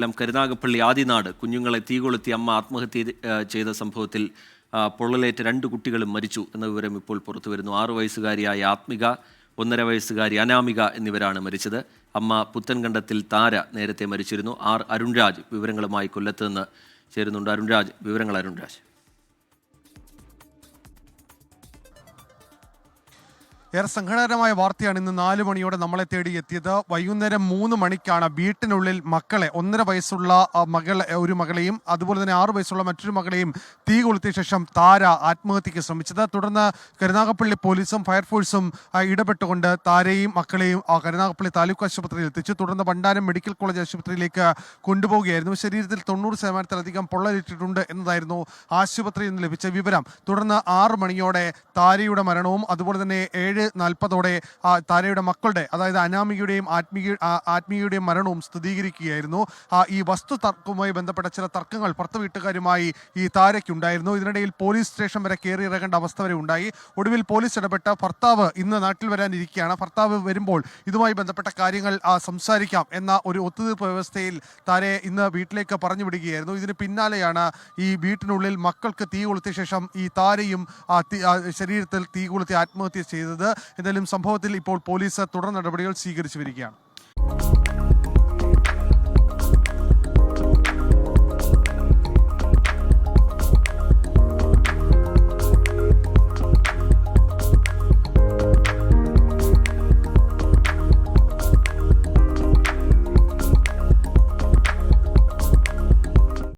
കൊല്ലം കരുനാഗപ്പള്ളി ആദിനാട് കുഞ്ഞുങ്ങളെ തീ കൊളുത്തി അമ്മ ആത്മഹത്യ ചെയ്ത സംഭവത്തിൽ പൊള്ളലേറ്റ രണ്ട് കുട്ടികളും മരിച്ചു എന്ന വിവരം ഇപ്പോൾ പുറത്തു വരുന്നു. ആറു വയസ്സുകാരിയായ ആത്മിക ഒന്നര വയസ്സുകാരി അനാമിക എന്നിവരാണ് മരിച്ചത്. അമ്മ പുത്തൻകണ്ടത്തിൽ താര നേരത്തെ മരിച്ചിരുന്നു. ആർ അരുൺരാജ് വിവരങ്ങളുമായി കൊല്ലത്ത് നിന്ന് ചേരുന്നുണ്ട്. അരുൺരാജ് വിവരങ്ങൾ അരുൺരാജ്. ഏറെ സങ്കടകരമായ വാർത്തയാണ് ഇന്ന് നാല് മണിയോടെ നമ്മളെ തേടി എത്തിയത്. വൈകുന്നേരം മൂന്ന് മണിക്കാണ് വീട്ടിനുള്ളിൽ മക്കളെ ഒന്നര വയസ്സുള്ള മകൾ ഒരു മകളെയും അതുപോലെ തന്നെ ആറു വയസ്സുള്ള മറ്റൊരു മകളെയും തീ കൊളുത്തിയ ശേഷം താര ആത്മഹത്യക്ക് ശ്രമിച്ചത്. തുടർന്ന് കരുനാഗപ്പള്ളി പോലീസും ഫയർഫോഴ്സും ഇടപെട്ടുകൊണ്ട് താരയും മക്കളെയും കരുനാഗപ്പള്ളി താലൂക്ക് ആശുപത്രിയിൽ എത്തിച്ചു. തുടർന്ന് ഭണ്ഡാരം മെഡിക്കൽ കോളേജ് ആശുപത്രിയിലേക്ക് കൊണ്ടുപോവുകയായിരുന്നു. ശരീരത്തിൽ തൊണ്ണൂറ് ശതമാനത്തിലധികം പൊള്ളലിട്ടിട്ടുണ്ട് എന്നതായിരുന്നു ആശുപത്രിയിൽ നിന്ന് ലഭിച്ച വിവരം. തുടർന്ന് ആറ് മണിയോടെ താരയുടെ മരണവും അതുപോലെ തന്നെ ഏഴ് നാൽപ്പതോടെ ആ, താരയുടെ മക്കളുടെ അതായത് അനാമികയുടെയും ആത്മീയ ആത്മീയയുടെയും മരണവും സ്ഥിരീകരിക്കുകയായിരുന്നു. ഈ വസ്തു തർക്കവുമായി ബന്ധപ്പെട്ട ചില തർക്കങ്ങൾ പുറത്തു വീട്ടുകാരുമായി ഈ താരയ്ക്കുണ്ടായിരുന്നു. ഇതിനിടയിൽ പോലീസ് സ്റ്റേഷൻ വരെ കയറി ഇറങ്ങേണ്ട അവസ്ഥ വരെ ഉണ്ടായി. ഒടുവിൽ പോലീസ് ഇടപെട്ട ഭർത്താവ് ഇന്ന് നാട്ടിൽ വരാനിരിക്കുകയാണ്. ഭർത്താവ് വരുമ്പോൾ ഇതുമായി ബന്ധപ്പെട്ട കാര്യങ്ങൾ സംസാരിക്കാം എന്ന ഒരു ഒത്തുതീർപ്പ് വ്യവസ്ഥയിൽ താരയെ ഇന്ന് വീട്ടിലേക്ക് പറഞ്ഞു വിടുകയായിരുന്നു ഇതിന് പിന്നാലെയാണ് ഈ വീട്ടിനുള്ളിൽ മക്കൾക്ക് തീ കൊളുത്തിയ ശേഷം ഈ താരയും ശരീരത്തിൽ തീ കൊളുത്തി ആത്മഹത്യ ചെയ്തത്. എന്തായാലും സംഭവത്തിൽ ഇപ്പോൾ പോലീസ് തുടർ നടപടികൾ സ്വീകരിച്ചു വരികയാണ്.